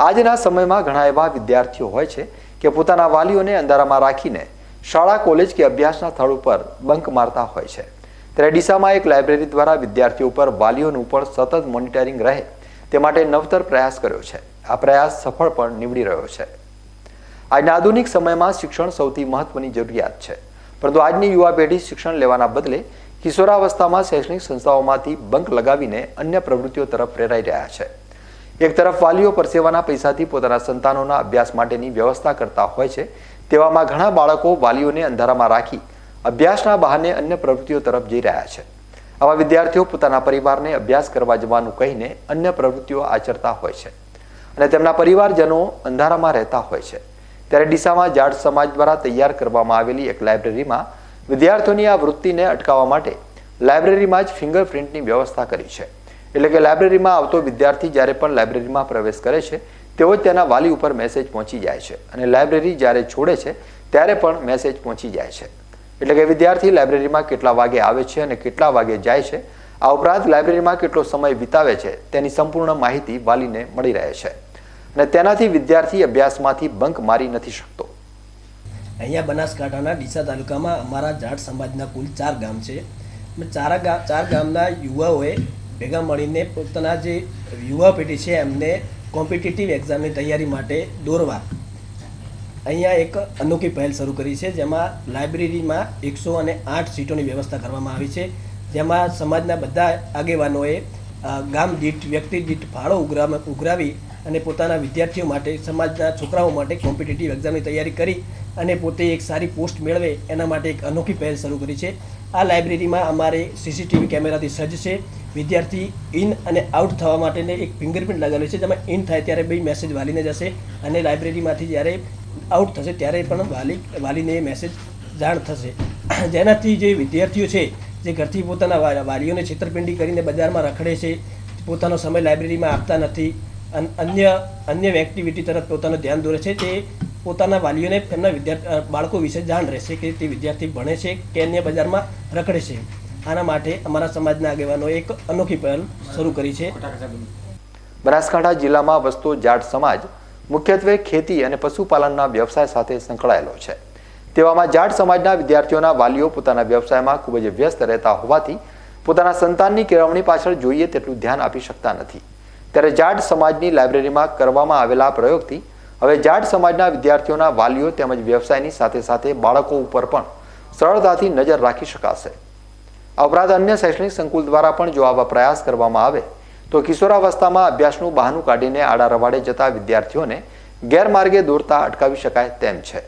આજના સમયમાં ઘણા એવા વિદ્યાર્થીઓ હોય છે કે પોતાના વાલીઓને અંધારામાં રાખીને શાળા, કોલેજ કે અભ્યાસના સ્થળ ઉપર બંક મારતા હોય છે. ત્યારે ડીસામાં એક લાઇબ્રેરી દ્વારા વિદ્યાર્થીઓ ઉપર વાલીઓનું પણ સતત મોનિટરિંગ રહે તે માટે નવતર પ્રયાસ કર્યો છે. આ પ્રયાસ સફળ પણ નીવડી રહ્યો છે. આજના આધુનિક સમયમાં શિક્ષણ સૌથી મહત્વની જરૂરિયાત છે. પરંતુ આજની યુવા પેઢી શિક્ષણ લેવાના બદલે કિશોરાવસ્થામાં શૈક્ષણિક સંસ્થાઓમાંથી બંક લગાવીને અન્ય પ્રવૃત્તિઓ તરફ પ્રેરાઈ રહ્યા છે. એક તરફ વાલીઓ પરસેવાના પૈસાથી પોતાના સંતાનોના અભ્યાસ માટેની વ્યવસ્થા કરતા હોય છે, તેવામાં ઘણા બાળકો વાલીઓને અંધારામાં રાખી અભ્યાસના બહાને અન્ય પ્રવૃત્તિઓ તરફ જઈ રહ્યા છે. આવા વિદ્યાર્થીઓ પોતાના પરિવારને અભ્યાસ કરવા જવાનું કહીને અન્ય પ્રવૃત્તિઓ આચરતા હોય છે અને તેમના પરિવારજનો અંધારામાં રહેતા હોય છે. ત્યારે ડીસામાં જાટ સમાજ દ્વારા તૈયાર કરવામાં આવેલી એક લાઇબ્રેરીમાં વિદ્યાર્થીઓની આ વૃત્તિને અટકાવવા માટે લાઇબ્રેરીમાં જ ફિંગરપ્રિન્ટની વ્યવસ્થા કરી છે. એટલે કે લાઇબ્રેરીમાં આવતો વિદ્યાર્થી જ્યારે પણ લાઇબ્રેરીમાં પ્રવેશ કરે છે, તેઓ તેના વાલી ઉપર મેસેજ પહોંચી જાય છે. અને લાઇબ્રેરી જ્યારે છોડે છે, ત્યારે પણ મેસેજ પહોંચી જાય છે. એટલે કે વિદ્યાર્થી લાઇબ્રેરીમાં કેટલા વાગે આવે છે અને કેટલા વાગે જાય છે, આ ઉપરાંત લાઇબ્રેરીમાં કેટલો સમય વિતાવે છે, તેની સંપૂર્ણ માહિતી વાલીને મળી રહે છે. અને તેનાથી વિદ્યાર્થી અભ્યાસમાંથી બંક મારી નથી શકતો. અહીંયા બનાસકાંઠાના ડીસા તાલુકામાં અમારા જાટ સમાજના કુલ ચાર ગામ છે. ચારા ગામ, ચાર ગામના યુવાઓએ ભેગા મળીને પોતાના જે યુવા પેઢી છે, એમને કોમ્પિટિટિવ એક્ઝામની તૈયારી માટે દોરવા. અહીંયા એક અનોખી પહેલ શરૂ કરી છે, જેમાં લાઇબ્રેરીમાં એકસો અને આઠ સીટોની વ્યવસ્થા કરવામાં આવી છે, જેમાં સમાજના બધા આગેવાનોએ ગામ દીઠ, વ્યક્તિ દીઠ ફાળો ઉઘરામ, ઉઘરાવી અને પોતાના વિદ્યાર્થીઓ માટે, સમાજના છોકરાઓ માટે કોમ્પિટિટિવ એક્ઝામની તૈયારી કરી અને પોતે એક સારી પોસ્ટ મેળવે, એના માટે એક અનોખી પહેલ શરૂ કરી છે. આ લાઇબ્રેરીમાં અમારે સીસીટીવી કેમેરાથી સજ્જ છે. વિદ્યાર્થી ઇન અને આઉટ થવા માટેને એક ફિંગરપ્રિન્ટ લગાવેલી છે, જેમાં ઇન થાય ત્યારે બે મેસેજ વાલીને જશે અને લાઇબ્રેરીમાંથી જ્યારે આઉટ થશે ત્યારે પણ વાલી, વાલીને એ મેસેજ જાણ થશે. જેનાથી જે વિદ્યાર્થીઓ છે, જે ઘરથી પોતાના વાલીઓને છેતરપિંડી કરીને બજારમાં રખડે છે, પોતાનો સમય લાઇબ્રેરીમાં આપતા નથી, અન- અન્ય અન્ય એક્ટિવિટી તરફ પોતાનું ધ્યાન દોરે છે, તે પોતાના વાલીઓને એમના વિદ્યાર્થી બાળકો વિશે જાણ રહેશે કે તે વિદ્યાર્થી ભણે છે કે અન્ય બજારમાં રખડે છે. આના માટે અમારા સમાજના આગેવાનો એક અનોખી પહેલ શરૂ કરી છે. બનાસકાંઠા જિલ્લામાં વસતો જાટ સમાજ મુખ્યત્વે ખેતી અને પશુપાલનના વ્યવસાય સાથે સંકળાયેલો છે. તેવામાં જાટ સમાજના વિદ્યાર્થીઓના વાલીઓ પોતાના વ્યવસાયમાં ખૂબ જ વ્યસ્ત રહેતા હોવાથી પોતાના સંતાનની કેળવણી પાછળ જોઈએ તેટલું ધ્યાન આપી શકતા નથી. ત્યારે જાટ સમાજની લાઇબ્રેરીમાં કરવામાં આવેલા પ્રયોગથી હવે જાટ સમાજના વિદ્યાર્થીઓના વાલીઓ તેમજ વ્યવસાયની સાથે સાથે બાળકો ઉપર પણ સરળતાથી નજર રાખી શકાશે. આ ઉપરાંત અન્ય શૈક્ષણિક સંકુલ દ્વારા પણ જો આવા પ્રયાસ કરવામાં આવે, તો કિશોરાવસ્થામાં અભ્યાસનું બહાનું કાઢીને આડા રવાડે જતા વિદ્યાર્થીઓને ગેરમાર્ગે દોરતા અટકાવી શકાય તેમ છે.